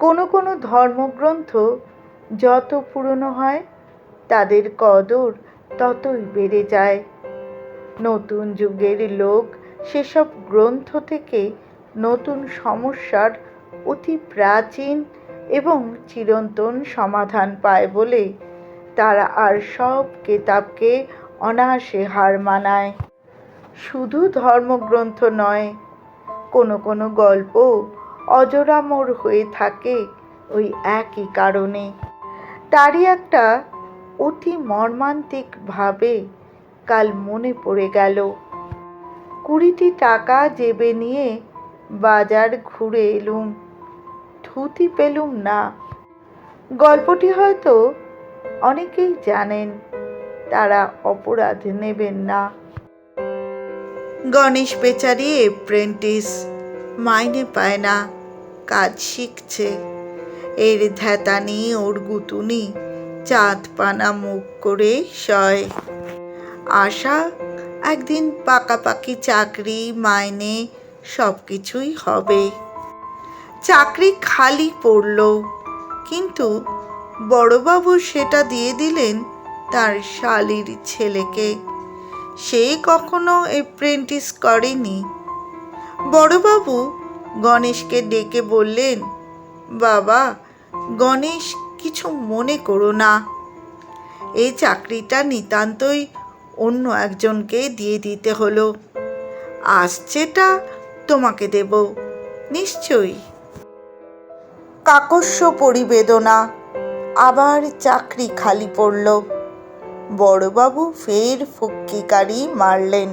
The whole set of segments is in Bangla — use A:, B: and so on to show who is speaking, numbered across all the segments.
A: কোনো কোনো ধর্মগ্রন্থ যত পুরনো হয়, তাদের কদর ততই বেড়ে যায়। নতুন যুগের লোক সেসব গ্রন্থ থেকে নতুন সমস্যার অতি প্রাচীন এবং চিরন্তন সমাধান পায় বলে তারা আর সব কেতাবকে অনায়াসে হার মানায়। শুধু ধর্মগ্রন্থ নয়, কোনো কোনো গল্প অজরামর হয়ে থাকে ওই একই কারণে। তারই একটা অতি মর্মান্তিকভাবে কাল মনে পড়ে গেল। কুড়িটি টাকা জেবে নিয়ে বাজার ঘুরে এলুম। ধুতি পেলুম না। গল্পটি হয়তো অনেকেই জানেন, তারা অপরাধ নেবেন না। গণেশ বেচারি এপ্রেন্টিস মাইনে পায় না। কাজ শিখছে। এর ধ্যাতানি, ওর গুতুনি চাঁদ পানা মুখ করে সয় আশা, একদিন পাকাপাকি চাকরি, মাইনে সব কিছুই হবে। চাকরি খালি পড়ল, কিন্তু বড়বাবু সেটা দিয়ে দিলেন তার শালির ছেলেকে। সে কখনো এপ্রেন্টিস করেনি। বড়বাবু গণেশকে ডেকে বললেন, বাবা, গণেশ কিছু মনে করো না। এই চাকরিটা নিতান্তই অন্য একজনকে দিয়ে দিতে হলো। আসছেটা তোমাকে দেব, নিশ্চয়ই। কাকস্য পরিবেদনা। আবার চাকরি খালি পড়ল। বড়বাবু ফের ফুক্কিকারি মারলেন।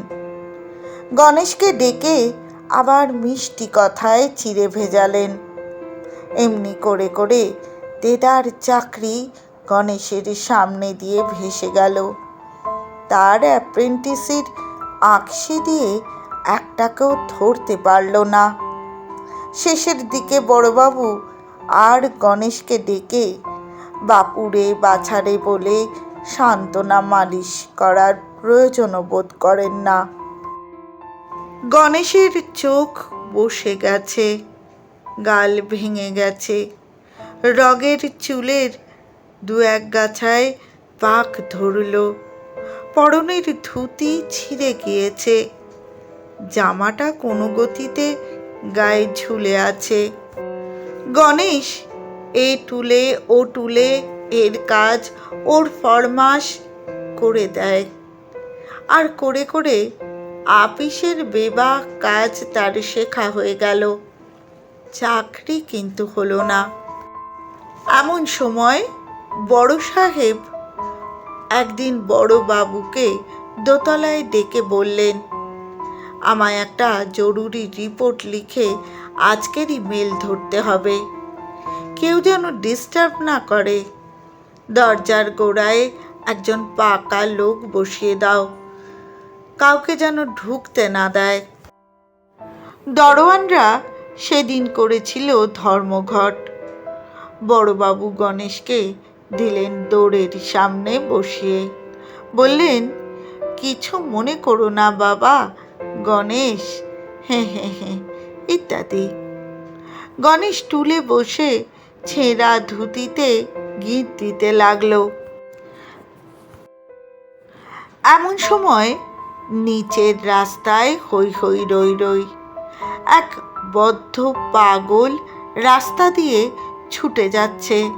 A: গণেশকে ডেকে আবার মিষ্টি কথায় চিড়ে ভেজালেন। এমনি করে করে দেদার চাকরি গণেশের সামনে দিয়ে ভেসে গেল। তার অ্যাপ্রেন্টিসির আঁকশি দিয়ে একটাকেও ধরতে পারল না। শেষের দিকে বড়বাবু আর গণেশকে ডেকে, বাপুরে, বাছারে বলে সান্ত্বনা মালিশ করার প্রয়োজনও বোধ করেন না। গণেশের চোখ বসে গেছে, গাল ভেঙে গেছে। রগের চুলের দু এক গাছায় পাক ধরল। পরনের ধুতি ছিঁড়ে গিয়েছে। জামাটা কোনো গতিতে গায়ে ঝুলে আছে। গণেশ, এ টুলে, ও টুলে এর কাজ ওর ফরমাস করে দেয়। আর করে করে আপিসের বেবা কাজ তার শেখা হয়ে গেল। চাকরি কিন্তু হলো না। এমন সময় বড় সাহেব একদিন বড় বাবুকে দোতলায় ডেকে বললেন, আমায় একটা জরুরি রিপোর্ট লিখে আজকেরই মেল ধরতে হবে। কেউ যেন ডিস্টার্ব না করে। দরজার গোড়ায় একজন পাকা লোক বসিয়ে দাও। কাউকে যেন ঢুকতে না দেয়। দরোয়ানরা সেদিন করেছিল ধর্মঘট। বড়বাবু গণেশকে দিলেন দৌড়ের সামনে বসিয়ে। বললেন, কিছু মনে করো না বাবা, গণেশ হ্যাঁ হ্যাঁ হ্যাঁ ইত্যাদি। গণেশ টুলে বসে ছেঁড়া ধুতিতে গীত দিতে লাগল। এমন সময় নিচের রাস্তায় হই হই রই রই। এক বদ্ধ পাগল রাস্তা দিয়ে ছুটে যাচ্ছে।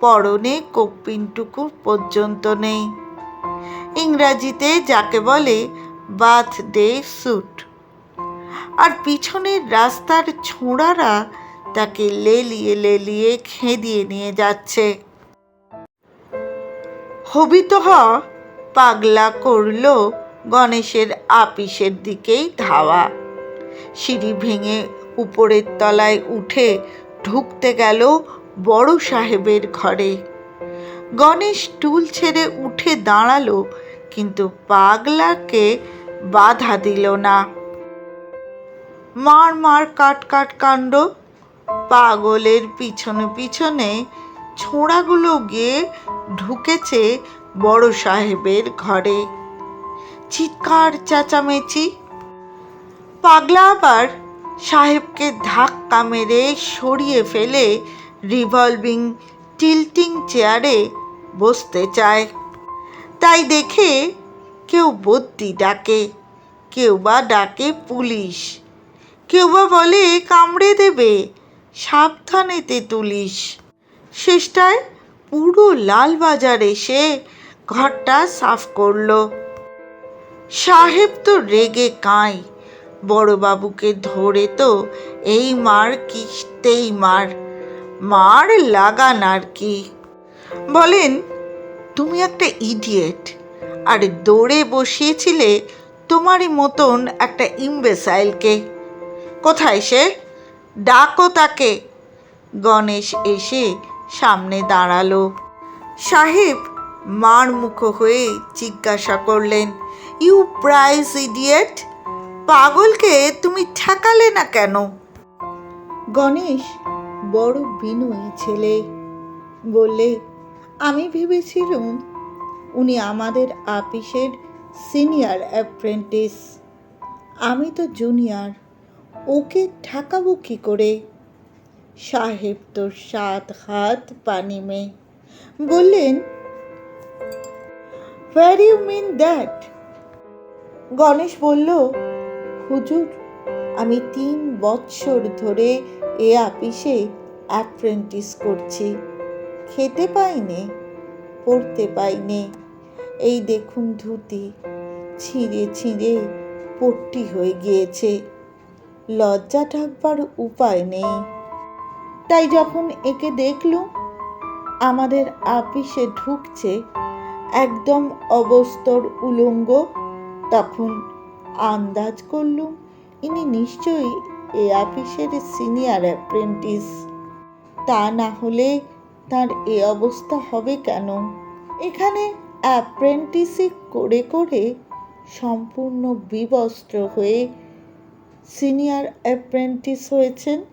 A: পরনে কপ্পিনটুকু পর্যন্ত নেই। ইংরাজিতে যাকে বলে বাথ ডে স্যুট। আর পিছনের রাস্তার ছোঁড়ারা তাকে লেলিয়ে লেলিয়ে খেদিয়ে নিয়ে যাচ্ছে। হবিত হ পাগলা করল গণেশের আপিসের দিকেই ধাওয়া। সিঁড়ি ভেঙে উপরের তলায় উঠে ঢুকতে গেল বড় সাহেবের ঘরে। গণেশ টুল ছেড়ে উঠে দাঁড়াল, কিন্তু পাগলাকে বাধা দিল না। মার মার কাট কাট কাণ্ড, পাগলের পিছনে পিছনে ছোঁড়াগুলো গিয়ে ঢুকেছে বড় সাহেবের ঘরে। চিৎকার চেঁচামেচি। পাগলা আবার সাহেবকে ধাক্কা মেরে সরিয়ে ফেলে রিভলভিং টিল্টিং চেয়ারে বসতে চায়। তাই দেখে কেউ বদ্যি ডাকে, কেউ বা ডাকে পুলিশ, কেউ বা বলে কামড়ে দেবে সাবধানেতে তুলিস। শেষটায় পুরো লালবাজার এসে ঘরটা সাফ করল। সাহেব তো রেগে কাঁই। বড়বাবুকে ধরে তো এই মার কিস্তেই মার। মার লাগান আর কি। বলেন, তুমি একটা ইডিয়েট আর দৌড়ে বসিয়েছিলে তোমারই মতন একটা ইমবেসাইলকে কোথায় সে? ডাকো তাকে। গণেশ এসে সামনে দাঁড়াল। সাহেব মার মুখ হয়ে জিজ্ঞাসা করলেন ইউ প্রাইজ ইডিয়েট। পাগলকে তুমি ঠেকালে না কেন? গণেশ, বড় বিনয়ী ছেলে, বললে, আমি ভেবেছিলাম উনি আমাদের আপিসের সিনিয়র অ্যাপ্রেন্টিস। আমি তো জুনিয়র, ওকে ঠাকাবো কী করে? সাহেব তো সাত হাত পানি মেয়ে বললেন where you mean that Ganesh বলল, হুজুর, আমি তিন বৎসর ধরে এ আপিসে অ্যাপ্রেন্টিস করছি। খেতে পাইনি, পড়তে পাইনি। এই দেখুন ধুতি, ছিঁড়ে ছিঁড়ে পট্টি হয়ে গিয়েছে। লজ্জা ঢাকবার উপায় নেই। তাই যখন একে দেখলুম, আমাদের আপিসে ঢুকছে একদম অবস্তর উলঙ্গ তখন আন্দাজ করলুম ইনি নিশ্চয়ই এ অফিসের সিনিয়র অ্যাপ্রেন্টিস। তা না হলে তার এ অবস্থা হবে কেন? এখানে অ্যাপ্রেন্টিসি করে করে সম্পূর্ণ বিবস্ত্র হয়ে সিনিয়র অ্যাপ্রেন্টিস হয়েছেন।